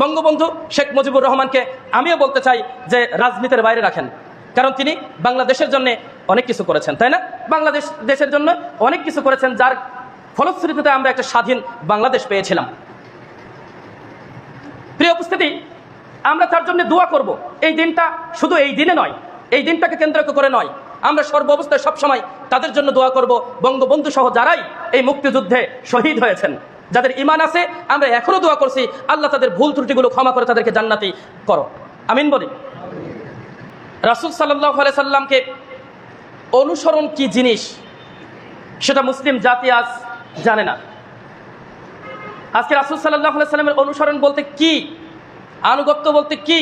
বঙ্গবন্ধু শেখ মুজিবুর রহমানকে আমিও বলতে চাই যে রাজনীতির বাইরে রাখেন। কারণ তিনি বাংলাদেশের জন্য অনেক কিছু করেছেন, তাই না? বাংলাদেশ, দেশের জন্য অনেক কিছু করেছেন, যার ফলশ্রুতিতে আমরা একটা স্বাধীন বাংলাদেশ পেয়েছিলাম। প্রিয় উপস্থিতি, আমরা তার জন্য দোয়া করব। এই দিনটা শুধু এই দিনে নয়, এই দিনটাকে কেন্দ্র করে নয়, আমরা সর্ব অবস্থায় সবসময় তাদের জন্য দোয়া করব। বঙ্গবন্ধু সহ যারাই এই মুক্তিযুদ্ধে শহীদ হয়েছেন। যাদের ইমান আছে, আমরা এখনও দোয়া করছি, আল্লাহ তাদের ভুল ত্রুটিগুলো ক্ষমা করে তাদেরকে জান্নাতি করো। আমিন বলি। রাসুল সাল্লাহ সাল্লামকে অনুসরণ কি জিনিস, সেটা মুসলিম জাতি আজ জানে না। আজকে রাসুল সাল্লাহ সাল্লামের অনুসরণ বলতে কি, আনুগত্য বলতে কি,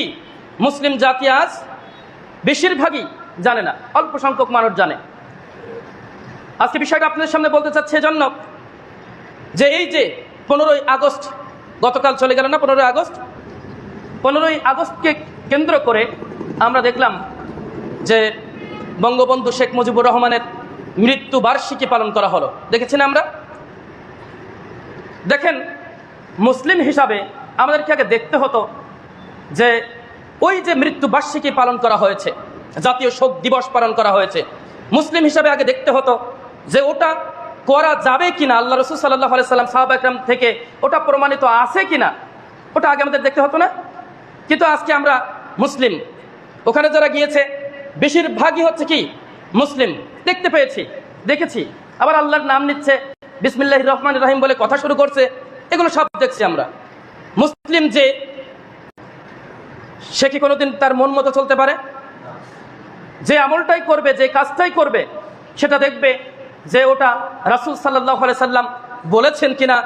মুসলিম জাতি আজ বেশিরভাগই জানে না, অল্প সংখ্যক মানুষ জানে। আজকে বিষয়টা আপনাদের সামনে বলতে চাচ্ছে এজন্য যে এই যে পনেরোই আগস্ট, গতকাল চলে গেল না পনেরোই আগস্ট? পনেরোই আগস্টকে কেন্দ্র করে আমরা দেখলাম যে বঙ্গবন্ধু শেখ মুজিবুর রহমানের মৃত্যু বার্ষিকী পালন করা হলো। দেখেছেন আমরা? দেখেন, মুসলিম হিসাবে আমাদেরকে আগে দেখতে হতো যে ওই যে মৃত্যু বার্ষিকী পালন করা হয়েছে, জাতীয় শোক দিবস পালন করা হয়েছে, মুসলিম হিসাবে আগে দেখতে হতো যে ওটা করা যাবে কিনা? আল্লাহ রসুল সাল্লাহ সাল্লাম সাহাব একরাম থেকে ওটা প্রমাণিত আছে কিনা? ওটা আগে আমাদের দেখতে হতো না? কিন্তু আজকে আমরা মুসলিম। ওখানে যারা গিয়েছে, বেশিরভাগই হচ্ছে কি? মুসলিম। দেখতে পেয়েছি, দেখেছি। আবার আল্লাহর নাম নিচ্ছে বিসমিল্লাহ রহমান রাহিম বলে কথা শুরু করছে। এগুলো সব দেখছি আমরা। মুসলিম যে, সে কি কোনোদিন তার মন মতো চলতে পারে? যে আমলটাই করবে, যে কাজটাই করবে, সেটা দেখবে। যে ওটা রাসুল সাল্লাহ সাল্লাম বলেছেন কিনা,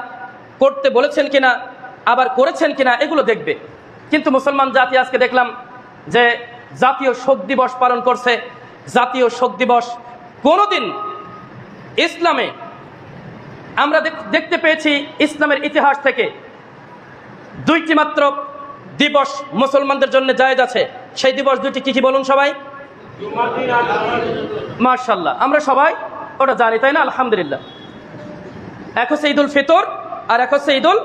করতে বলেছেন কিনা, আবার করেছেন কিনা, এগুলো দেখবে। কিন্তু মুসলমান জাতি আজকে দেখলাম যে জাতীয় শোক দিবস পালন করছে, জাতীয় শোক দিবস কোনোদিন ইসলামে আমরা দেখ- দেখতে পেয়েছি ইসলামের ইতিহাস থেকে দুইটি মাত্র দিবস মুসলমানদের জন্য জায়েজ আছে। সেই দিবস দুইটি কি কি বলুন সবাই? মার্শাল্লাহ আমরা সবাই ওটা জানি, তাই না? আলহামদুলিল্লাহ। এক হচ্ছে ঈদুল ফিতর, আর এক হচ্ছে ঈদুল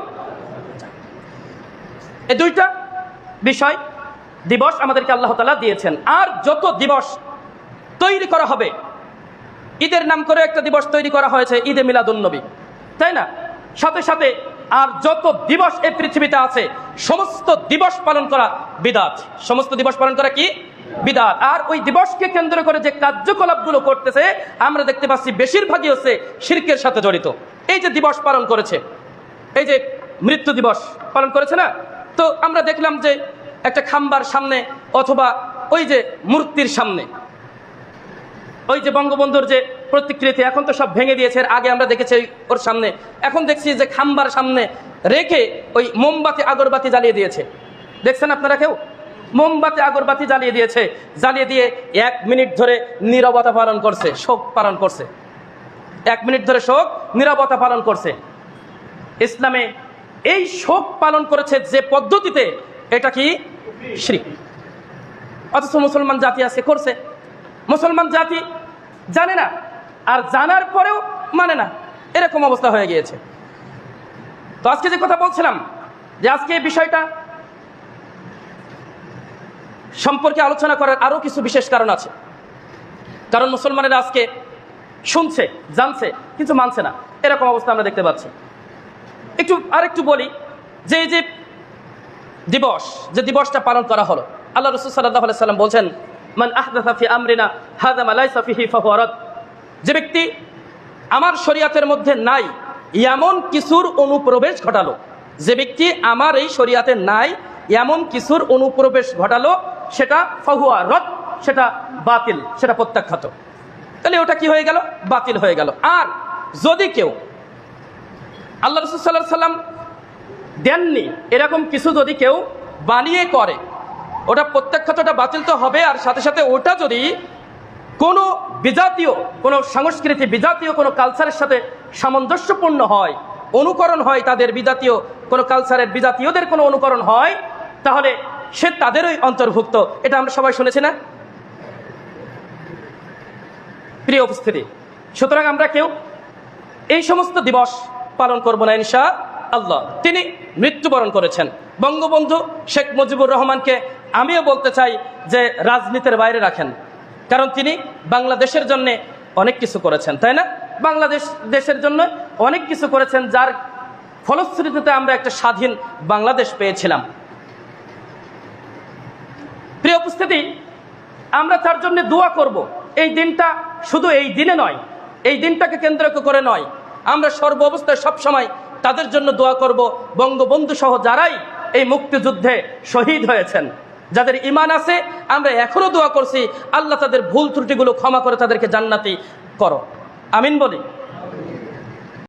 এই দুইটা বিষয় দিবস আমাদেরকে আল্লাহ তালা দিয়েছেন। আর যত দিবস তৈরি করা হবে, ঈদের নাম করে একটা দিবস তৈরি করা হয়েছে, ঈদে মিলাদুন্নবী তাই না? সাথে সাথে আর যত দিবস এই পৃথিবীতে আছে, সমস্ত দিবস পালন করা বিদাত। সমস্ত দিবস পালন করা কি? বিদাত। আর ওই দিবসকে কেন্দ্র করে যে কার্যকলাপগুলো করতেছে, আমরা দেখতে পাচ্ছি বেশিরভাগই হচ্ছে শিরকের সাথে জড়িত। এই যে দিবস পালন করেছে, এই যে মৃত্যু দিবস পালন করেছে না? তো আমরা দেখলাম যে একটা খাম্বার সামনে অথবা ওই যে মূর্তির সামনে, ওই যে বঙ্গবন্ধুর যে প্রতিকৃতি, এখন তো সব ভেঙে দিয়েছে আগে আমরা দেখেছি ওর সামনে। এখন দেখছি যে খাম্বার সামনে রেখে ওই মোমবাতি, আগরবাতি জ্বালিয়ে দিয়েছে। দেখছেন আপনারা কেউ? মোমবাতি, আগরবাতি জ্বালিয়ে দিয়েছে। জ্বালিয়ে দিয়ে এক মিনিট ধরে নীরবতা পালন করছে, শোক পালন করছে। এক মিনিট ধরে শোক, নীরবতা পালন করছে। ইসলামে এই শোক পালন করেছে যে পদ্ধতিতে এটা কি? শ্রী অথচ মুসলমান জাতি আজকে করছে। মুসলমান জাতি জানে না, আর জানার পরেও মানে না। এরকম অবস্থা হয়ে গিয়েছে। তো আজকে যে কথা বলছিলাম, যে আজকে এই বিষয়টা সম্পর্কে আলোচনা করার আরও কিছু বিশেষ কারণ আছে। কারণ মুসলমানেরা আজকে শুনছে, জানছে, কিন্তু মানছে না। এরকম অবস্থা আমরা দেখতে পাচ্ছি। একটু আরেকটু বলি যে এই যে দিবস, যে দিবসটা পালন করা হলো, আল্লাহ রসুল সাল্লাহ সাল্লাম বলছেন, মান আহদাফি আমরিনা হাদাম আলাই সাফিহি ফাহুয়ারত যে ব্যক্তি আমার শরিয়াতের মধ্যে নাই, এমন কিছুর অনুপ্রবেশ ঘটালো। যে ব্যক্তি আমার এই শরিয়াতে নাই, এমন কিছুর অনুপ্রবেশ ঘটালো সেটা ফাহুয়া রদ, সেটা বাতিল, সেটা প্রত্যাখ্যাত। তাহলে ওটা কি হয়ে গেল? বাতিল হয়ে গেল। আর যদি কেউ আল্লাহ রসুল সাল্লাহ সাল্লাম দেননি, এরকম কিছু যদি কেউ বানিয়ে করে, ওটা প্রত্যাখ্যাতটা বাতিল তো হবে, আর সাথে সাথে ওটা যদি কোনো বিজাতীয়, কোনো সংস্কৃতি বিজাতীয়, কোনো কালচারের সাথে সামঞ্জস্যপূর্ণ হয়, অনুকরণ হয় তাদের বিজাতীয়, কোনো কালচারের বিজাতীয়দের কোনো অনুকরণ হয়, তাহলে সে তাদেরই অন্তর্ভুক্ত। এটা আমরা সবাই শুনেছি না? প্রিয় উপস্থিতি, সুতরাং আমরা কেউ এই সমস্ত দিবস পালন করব না ইনশা আল্লাহ তিনি মৃত্যুবরণ করেছেন। বঙ্গবন্ধু শেখ মুজিবুর রহমানকে আমিও বলতে চাই যে রাজনীতির বাইরে রাখেন, কারণ তিনি বাংলাদেশের জন্য অনেক কিছু করেছেন, তাই না? বাংলাদেশ দেশের জন্য অনেক কিছু করেছেন, যার ফলশ্রুতিতে আমরা একটা স্বাধীন বাংলাদেশ পেয়েছিলাম। প্রিয় উপস্থিতি, আমরা তার জন্য দোয়া করব। এই দিনটা শুধু এই দিনে নয়, এই দিনটাকে কেন্দ্র করে নয়। আমরা সর্ব অবস্থায় সবসময় তাদের জন্য দোয়া করব। বঙ্গবন্ধু সহ যারাই এই মুক্তিযুদ্ধে শহীদ হয়েছেন, যাদের ইমান আছে, আমরা এখনও দোয়া করছি, আল্লাহ তাদের ভুল ত্রুটিগুলো ক্ষমা করে তাদেরকে জান্নাতি করো। আমিন বলি।